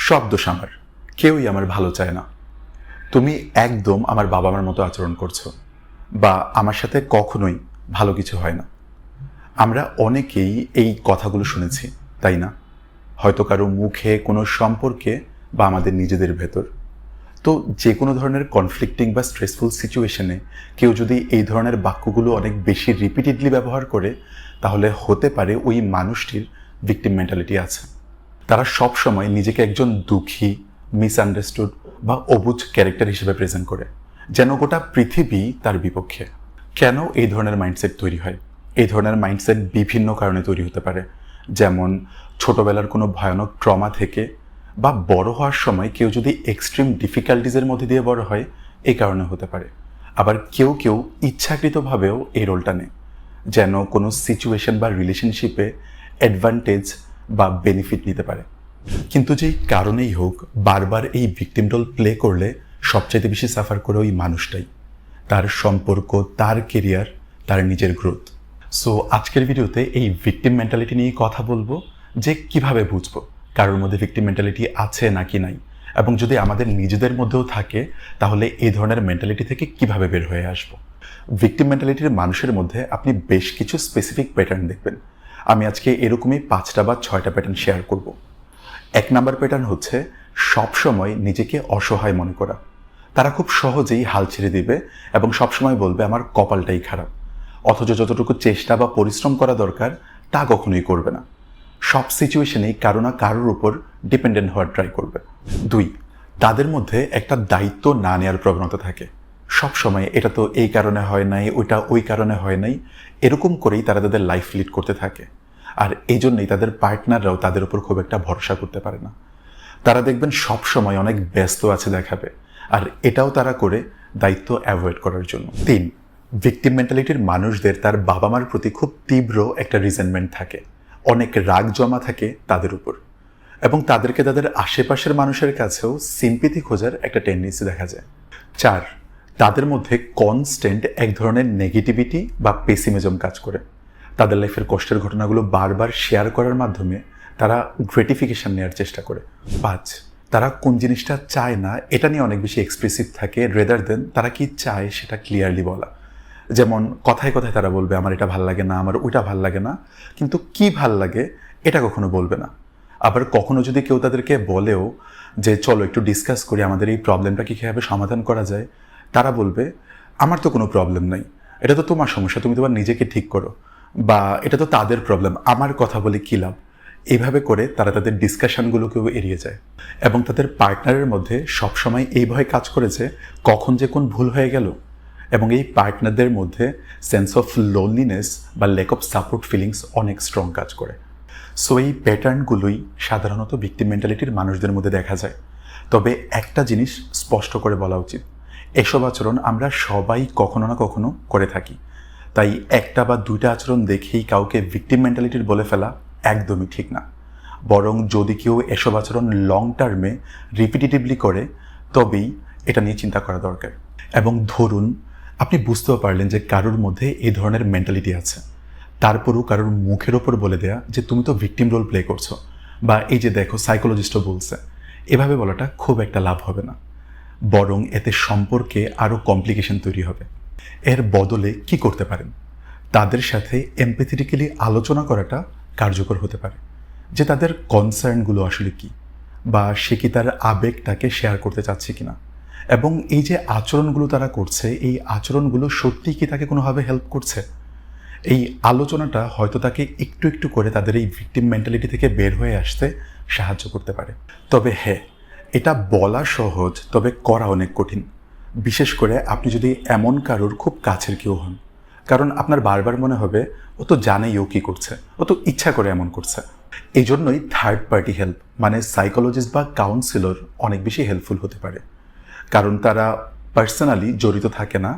সব দোষ আমার। কেউই আমার ভালো চায় না। তুমি একদম আমার বাবা মার মতো আচরণ করছ বা আমার সাথে কখনোই ভালো কিছু হয় না। আমরা অনেকেই এই কথাগুলো শুনেছি, তাই না? হয়তো কারও মুখে কোনো সম্পর্কে বা আমাদের নিজেদের ভেতর। তো যে কোনো ধরনের কনফ্লিক্টিং বা স্ট্রেসফুল সিচুয়েশনে কেউ যদি এই ধরনের বাক্যগুলো অনেক বেশি রিপিটেডলি ব্যবহার করে, তাহলে হতে পারে ওই মানুষটির ভিকটিম মেন্টালিটি আছে। তারা সব সময় নিজেকে একজন দুঃখী মিসআন্ডারস্টুড বা অবুঝ ক্যারেক্টার হিসেবে প্রেজেন্ট করে, যেন গোটা পৃথিবী তার বিপক্ষে। কেন এই ধরনের মাইন্ডসেট তৈরি হয়? এই ধরনের মাইন্ডসেট বিভিন্ন কারণে তৈরি হতে পারে। যেমন, ছোটবেলার কোনো ভয়ানক ট্রমা থেকে বা বড় হওয়ার সময় কেউ যদি এক্সট্রিম ডিফিকাল্টিজের মধ্যে দিয়ে বড় হয় এই কারণে হতে পারে। আবার কেউ কেউ ইচ্ছাকৃতভাবেও এই রোলটা নেয়। যেন কোনো সিচুয়েশন বা রিলেশনশিপে অ্যাডভান্টেজ বা বেনিফিট নিতে পারে। কিন্তু যেই কারণেই হোক, বারবার এই ভিকটিম রোল প্লে করলে সবচাইতে বেশি সাফার করে ওই মানুষটাই। তার সম্পর্ক, তার কেরিয়ার তার নিজের গ্রোথ সো আজকের ভিডিওতে এই ভিকটিম মেন্টালিটি নিয়ে কথা বলব যে কীভাবে বুঝব কারোর মধ্যে ভিকটিম মেন্টালিটি আছে নাকি নাই। এবং যদি আমাদের নিজেদের মধ্যেও থাকে, তাহলে এই ধরনের মেন্টালিটি থেকে কীভাবে বের হয়ে আসব। ভিকটিম মেন্টালিটির মানুষের মধ্যে আপনি বেশ কিছু স্পেসিফিক প্যাটার্ন দেখবেন। আমি আজকে এরকমই পাঁচটা বা ছয়টা প্যাটার্ন শেয়ার করব। এক নাম্বার প্যাটার্ন হচ্ছে সবসময় নিজেকে অসহায় মনে করা। তারা খুব সহজেই হাল ছেড়ে দিবে এবং সবসময় বলবে, আমার কপালটাই খারাপ। অথচ যতটুকু চেষ্টা বা পরিশ্রম করা দরকার, তা কখনোই করবে না। সব সিচুয়েশনেই কারও না কারোর উপর ডিপেন্ডেন্ট হওয়ার ট্রাই করবে। দুই, তাদের মধ্যে একটা দায়িত্ব না নেওয়ার প্রবণতা থাকে। সব সময় এটা তো এই কারণে হয় নাই, ওইটা ওই কারণে হয় নাই, এরকম করেই তারা তাদের লাইফ লিড করতে থাকে। আর এই জন্যই তাদের পার্টনাররাও তাদের উপর খুব একটা ভরসা করতে পারে না। তারা দেখবেন সব সময় অনেক ব্যস্ত আছে দেখাবে। আর এটাও তারা করে দায়িত্ব অ্যাভয়েড করার জন্য। তিন ভিকটিম মেন্টালিটির মানুষদের তার বাবা মার প্রতি খুব তীব্র একটা রিজেন্টমেন্ট থাকে। অনেক রাগ জমা থাকে তাদের উপর। এবং তাদেরকে তাদের আশেপাশের মানুষের কাছেও সিম্পিতি খোঁজার একটা টেন্ডেন্সি দেখা যায়। চার তাদের মধ্যে কনস্ট্যান্ট এক ধরনের নেগেটিভিটি বা পেসিমিজম কাজ করে। তাদের লাইফের কষ্টের ঘটনাগুলো বারবার শেয়ার করার মাধ্যমে তারা গ্রেটিফিকেশন নেওয়ার চেষ্টা করে। পাঁচ তারা কোন জিনিসটা চায় না, এটা নিয়ে অনেক বেশি এক্সপ্রেসিভ থাকে। রেদার দেন তারা কি চায় সেটা ক্লিয়ারলি বলা। যেমন কথায় কথায় তারা বলবে, আমার এটা ভালো লাগে না, আমার ওইটা ভালো লাগে না। কিন্তু কি ভালো লাগে, এটা কখনো বলবে না। আবার কখনো যদি কেউ তাদেরকে বলেও যে, চলো একটু ডিসকাস করি, আমাদের এই প্রবলেমটা কীভাবে সমাধান করা যায়? তারা বলবে, আমার তো কোনো প্রবলেম নাই। এটা তো তোমার সমস্যা, তুমি তোমার নিজেকে ঠিক করো। বা এটা তো তাদের প্রবলেম আমার কথা বলে কী লাভ? এইভাবে করে তারা তাদের ডিসকাশনগুলোকেও এড়িয়ে যায়। এবং তাদের পার্টনারের মধ্যে সবসময় এই ভয় কাজ করেছে, কখন যে কোন ভুল হয়ে গেল। এবং এই পার্টনারদের মধ্যে সেন্স অফ লোনলিনেস বা লেক অফ সাপোর্ট ফিলিংস অনেক স্ট্রং কাজ করে। সো এই প্যাটার্নগুলোই সাধারণত ভিক্টিম মেন্টালিটির মানুষদের মধ্যে দেখা যায়। তবে একটা জিনিস স্পষ্ট করে বলা উচিত এসব আচরণ আমরা সবাই কখনো না কখনো করে থাকি। তাই একটা বা দুইটা আচরণ দেখেই কাউকে ভিক্টিম মেন্টালিটির বলে ফেলা একদমই ঠিক না। বরং যদি কেউ এসব আচরণ লং টার্মে রিপিটেটিভলি করে, তবেই এটা নিয়ে চিন্তা করা দরকার। এবং ধরুন, আপনি বুঝতেও পারলেন যে কারোর মধ্যে এই ধরনের মেন্টালিটি আছে। তারপরও কারোর মুখের ওপর বলে দেয়া যে তুমি তো ভিকটিম রোল প্লে করছ। বা এই যে দেখো সাইকোলজিস্টও বলছে। এভাবে বলাটা খুব একটা লাভ হবে না। বরং এতে সম্পর্কে আরও কমপ্লিকেশন তৈরি হবে। এর বদলে কি করতে পারেন? তাদের সাথে এমপ্যাথেটিক্যালি আলোচনা করাটা কার্যকর হতে পারে। যে তাদের কনসার্নগুলো আসলে কি? বা সে কি তার আবেগটাকে শেয়ার করতে চাচ্ছে কিনা? এবং এই যে আচরণগুলো তারা করছে, এই আচরণগুলো সত্যিই কি তাকে কোনোভাবে হেল্প করছে? এই আলোচনাটা হয়তো তাকে একটু একটু করে তাদের এই ভিকটিম মেন্টালিটি থেকে বের হয়ে আসতে সাহায্য করতে পারে। তবে হ্যাঁ এটা বলা সহজ, তবে করা অনেক কঠিন। বিশেষ করে আপনি যদি এমন কারোর খুব কাছের কেউ হন, কারণ আপনার বারবার মনে হবে, ও তো জানেই ও কী করছে, ও তো ইচ্ছা করে এমন করছে। এই জন্যই থার্ড পার্টি হেল্প মানে সাইকোলজিস্ট বা কাউন্সিলর অনেক বেশি হেল্পফুল হতে পারে। কারণ তারা পার্সোনালি জড়িত থাকে না,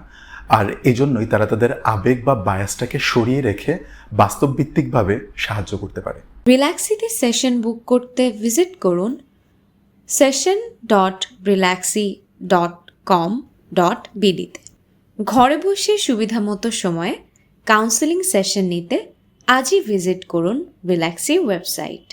আর এই জন্যই তারা তাদের আবেগ বা বায়াসটাকে সরিয়ে রেখে বাস্তবভিত্তিকভাবে সাহায্য করতে পারে। রিল্যাক্সিটি সেশন বুক করতে ভিজিট করুন ডট বিডিতে ঘরে বসে সুবিধামতো সময়ে কাউন্সেলিং সেশন নিতে আজই ভিজিট করুন রিল্যাক্সি ওয়েবসাইট